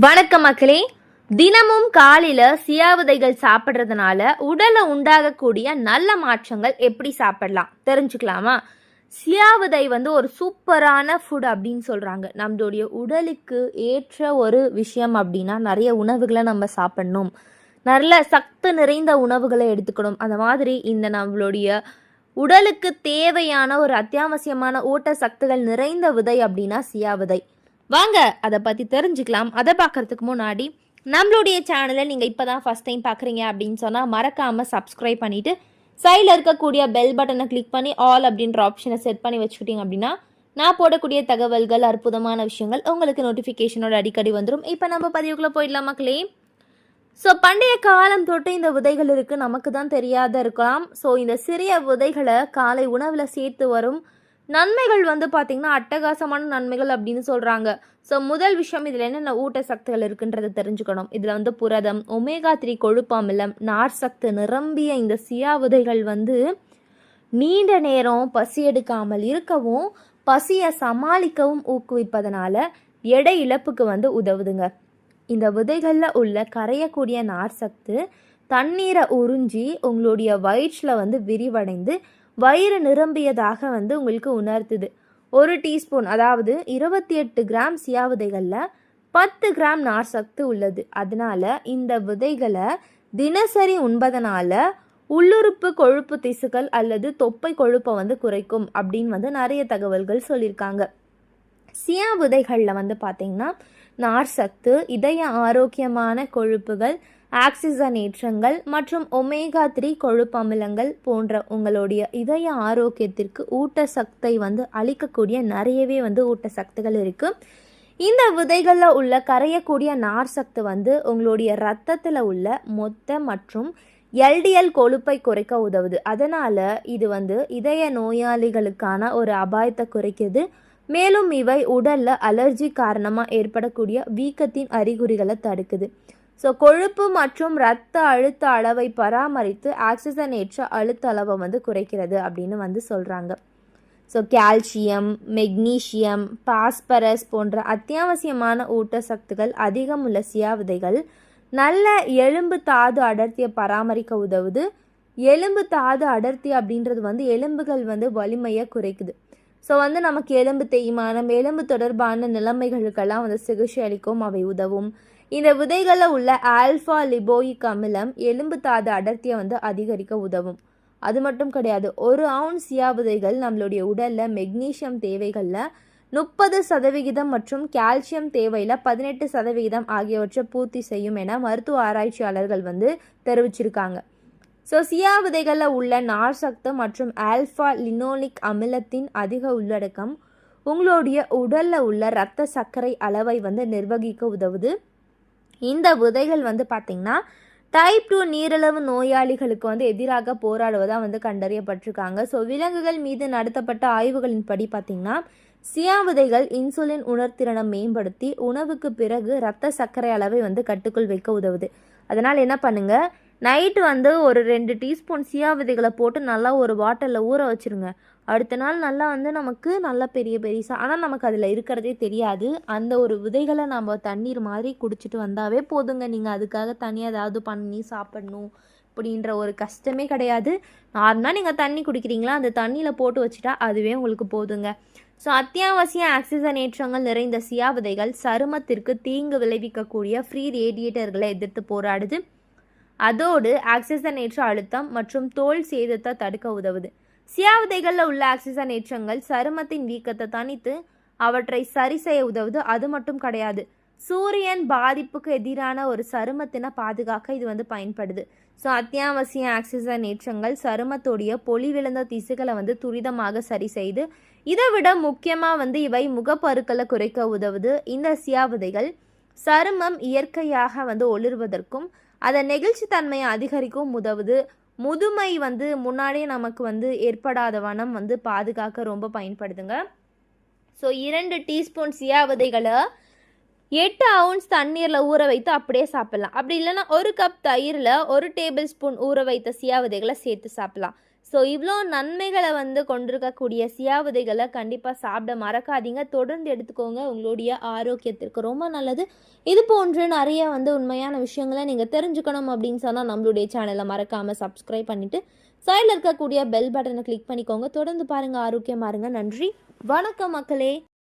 வணக்கம் மக்களே. தினமும் காலையில சியா விதைகள் சாப்பிட்றதுனால உடலை உண்டாகக்கூடிய நல்ல மாற்றங்கள் எப்படி சாப்பிடலாம்? தெரிஞ்சுக்கலாமா? சியாவதை வந்து ஒரு சூப்பரான ஃபுட் அப்படின்னு சொல்றாங்க. நம்மளுடைய உடலுக்கு ஏற்ற ஒரு விஷயம் அப்படின்னா நிறைய உணவுகளை நம்ம சாப்பிடணும். நல்ல சத்து நிறைந்த உணவுகளை எடுத்துக்கணும். அந்த மாதிரி இந்த நம்மளுடைய உடலுக்கு தேவையான ஒரு அத்தியாவசியமான ஊட்ட சக்திகள் நிறைந்த விதை அப்படின்னா சியாவதை. வாங்க அதை பற்றி தெரிஞ்சுக்கலாம். அதை பார்க்கறதுக்கு முன்னாடி நம்மளுடைய சேனலை நீங்கள் இப்போ தான் ஃபஸ்ட் டைம் பார்க்குறீங்க அப்படின்னு சொன்னால் மறக்காமல் சப்ஸ்கிரைப் பண்ணிவிட்டு சைடில் இருக்கக்கூடிய பெல் பட்டனை கிளிக் பண்ணி ஆல் அப்படின்ற ஆப்ஷனை செட் பண்ணி வச்சுக்கிட்டீங்க அப்படின்னா நான் போடக்கூடிய தகவல்கள் அற்புதமான விஷயங்கள் உங்களுக்கு நோட்டிஃபிகேஷனோட அடிக்கடி வந்துடும் இப்போ நம்ம பதிவுக்குள்ளே போயிடலாம் மக்களே. ஸோ பண்டைய காலம் தொட்டு இந்த விதைகள் இருக்குது நமக்கு தான் தெரியாத இருக்கலாம். ஸோ இந்த சிறிய விதைகளை காலை உணவில் சேர்த்து வரும் நன்மைகள் வந்து பார்த்திங்கன்னா அட்டகாசமான நன்மைகள் அப்படின்னு சொல்கிறாங்க ஸோ முதல் விஷயம் இதில் என்னென்ன ஊட்டச்சத்துகள் இருக்குன்றதை தெரிஞ்சுக்கணும். இதில் வந்து புரதம் ஒமேகா த்ரீ கொழுப்பு அமிலம் நார் சத்து நிரம்பிய இந்த சியா விதைகள் வந்து நீண்ட நேரம் பசி எடுக்காமல் இருக்கவும் பசியை சமாளிக்கவும் ஊக்குவிப்பதனால எடை இழப்புக்கு வந்து உதவுதுங்க. இந்த விதைகளில் உள்ள கரையக்கூடிய நார் சத்து தண்ணீரை உறிஞ்சி உங்களுடைய வயிற்றில் வந்து விரிவடைந்து வயிறு நிரம்பியதாக வந்து உங்களுக்கு உணர்த்துது. ஒரு டீஸ்பூன் அதாவது இருபத்தி எட்டு கிராம் சியா விதைகளில் பத்து கிராம் நார் சத்து உள்ளது. அதனால இந்த விதைகளை தினசரி உண்பதனால உள்ளுறுப்பு கொழுப்பு திசுக்கள் அல்லது தொப்பை கொழுப்பை வந்து குறைக்கும் அப்படின்னு வந்து நிறைய தகவல்கள் சொல்லியிருக்காங்க. சியா விதைகளில் வந்து பார்த்திங்கன்னா நார் சத்து இதய ஆரோக்கியமான கொழுப்புகள் ஆக்சிஜனேற்றங்கள் மற்றும் ஒமேகா த்ரீ கொழுப்பு அமிலங்கள் போன்ற உங்களுடைய இதய ஆரோக்கியத்திற்கு ஊட்டச்சத்தை வந்து அளிக்கக்கூடிய நிறையவே வந்து ஊட்டசக்திகள் இருக்குது இந்த விதைகளில் உள்ள கரையக்கூடிய நார் சத்து வந்து உங்களுடைய ரத்தத்தில் உள்ள மொத்த மற்றும் எல்டிஎல் கொழுப்பை குறைக்க உதவுது. அதனால் இது வந்து இதய நோயாளிகளுக்கான ஒரு அபாயத்தை குறைக்குது. மேலும் இவை உடலில் அலர்ஜி காரணமாக ஏற்படக்கூடிய வீக்கத்தின் அறிகுறிகளை தடுக்குது. ஸோ கொழுப்பு மற்றும் இரத்த அழுத்த அளவை பராமரித்து ஆக்சிஜனேற்ற அழுத்த அளவை வந்து குறைக்கிறது அப்படின்னு வந்து சொல்கிறாங்க ஸோ கால்சியம் மெக்னீஷியம் பாஸ்பரஸ் போன்ற அத்தியாவசியமான ஊட்டச்சத்துக்கள் அதிகம் உள்ள சியா விதைகள் நல்ல எலும்பு தாது அடர்த்தியை பராமரிக்க உதவுது. எலும்பு தாது அடர்த்தி அப்படின்றது வந்து எலும்புகள் வந்து வலிமையை குறைக்குது. ஸோ வந்து நமக்கு எலும்பு தேய்மானம் எலும்பு தொடர்பான நிலைமைகளுக்கெல்லாம் வந்து சிகிச்சை அளிக்கும் அவை உதவும். இந்த விதைகளில் உள்ள ஆல்ஃபா லிபோயிக் அமிலம் எலும்பு தாது அடர்த்தியை வந்து அதிகரிக்க உதவும். அது மட்டும் கிடையாது ஒரு அவுன்ஸ் சியா விதைகள் நம்மளுடைய உடலில் மெக்னீஷியம் தேவைகளில் முப்பது சதவிகிதம் மற்றும் கால்சியம் தேவையில் பதினெட்டு சதவிகிதம் ஆகியவற்றை பூர்த்தி செய்யும் என மருத்துவ ஆராய்ச்சியாளர்கள் வந்து தெரிவிச்சிருக்காங்க. ஸோ சியா விதைகளில் உள்ள நார் சத்து மற்றும் ஆல்ஃபா லினோலிக் அமிலத்தின் அதிக உள்ளடக்கம் உங்களுடைய உடலில் உள்ள இரத்த சர்க்கரை அளவை வந்து நிர்வகிக்க உதவுது. இந்த விதைகள் வந்து பார்த்திங்கன்னா டைப் டூ நீரிழிவு நோயாளிகளுக்கு வந்து எதிராக போராடுவதாக வந்து கண்டறியப்பட்டிருக்காங்க. ஸோ விலங்குகள் மீது நடத்தப்பட்ட ஆய்வுகளின்படி பார்த்திங்கன்னா சியா விதைகள் இன்சுலின் உணர்திறனை மேம்படுத்தி உணவுக்கு பிறகு இரத்த சர்க்கரை அளவை வந்து கட்டுக்குள் வைக்க உதவுது. அதனால் என்ன பண்ணுங்கள் நைட்டு வந்து ஒரு ரெண்டு டீஸ்பூன் சியா விதைகளை போட்டு நல்லா ஒரு வாட்டரில் ஊற வச்சுருங்க. அடுத்த நாள் நல்லா வந்து நமக்கு நல்லா பெரிய பெரிய ஆனால் நமக்கு அதில் இருக்கிறதே தெரியாது. அந்த ஒரு விதைகளை நம்ம தண்ணீர் மாதிரி குடிச்சிட்டு வந்தாவே போதுங்க. நீங்கள் அதுக்காக தனியாக ஏதாவது பண்ணி சாப்பிடணும் அப்படின்ற ஒரு கஷ்டமே கிடையாது. நார்மலாக நீங்கள் தண்ணி குடிக்கிறீங்களா அந்த தண்ணியில் போட்டு வச்சுட்டா அதுவே உங்களுக்கு போதுங்க. ஸோ அத்தியாவசிய ஆக்சிஜனேற்றங்கள் நிறைந்த சியா விதைகள் சருமத்திற்கு தீங்கு விளைவிக்கக்கூடிய ஃப்ரீ ரேடியேட்டர்களை எதிர்த்து போராடுது. அதோடு ஆக்சிஜனேற்ற அழுத்தம் மற்றும் தோல் சேதத்தை தடுக்க உதவுது. சியாவிதைகளில் உள்ள உள்ள ஆக்சிஜனேற்றங்கள் சருமத்தின் வீக்கத்தை தணித்து அவற்றை சரி செய்ய உதவுது. அது மட்டும் கிடையாது. சூரியன் பாதிப்புக்கு எதிரான ஒரு சருமத்தினை பாதுகாக்க இது வந்து பயன்படுது. ஸோ அத்தியாவசிய ஆக்சிஜனேற்றங்கள் சருமத்துடைய பொலிவிழந்த திசுகளை வந்து துரிதமாக சரி செய்து இதை விட முக்கியமாக வந்து இவை முகப்பருக்களை குறைக்க உதவுது. இந்த சியாவிதைகள் சருமம் இயற்கையாக வந்து ஒளிர்வதற்கும் அதை நெகிழ்ச்சி தன்மையை அதிகரிக்கவும் உதவுது. முதுமை வந்து முன்னாடியே நமக்கு வந்து ஏற்படாத வனம் வந்து பாதுகாக்க ரொம்ப பயன்படுதுங்க. ஸோ இரண்டு டீஸ்பூன் சியா விதைகளை எட்டு அவுன்ஸ் தண்ணீரில் ஊற வைத்து அப்படியே சாப்பிட்லாம். அப்படி இல்லைன்னா ஒரு கப் தயிரில் ஒரு டேபிள் ஸ்பூன் ஊற வைத்த சியா விதைகளை சேர்த்து சாப்பிட்லாம். ஸோ இவ்வளோ நன்மைகளை வந்து கொண்டிருக்கக்கூடிய சியா விதைகளை கண்டிப்பாக சாப்பிட மறக்காதீங்க. தொடர்ந்து எடுத்துக்கோங்க. உங்களுடைய ஆரோக்கியத்திற்கு ரொம்ப நல்லது. இது போன்று நிறைய வந்து உண்மையான விஷயங்களை நீங்கள் தெரிஞ்சுக்கணும் அப்படின்னு சொன்னால் நம்மளுடைய சேனலை மறக்காமல் சப்ஸ்கிரைப் பண்ணிவிட்டு சைடில் இருக்கக்கூடிய பெல் பட்டனை கிளிக் பண்ணிக்கோங்க. தொடர்ந்து பாருங்கள் ஆரோக்கியமாக இருங்க. நன்றி. வணக்கம் மக்களே.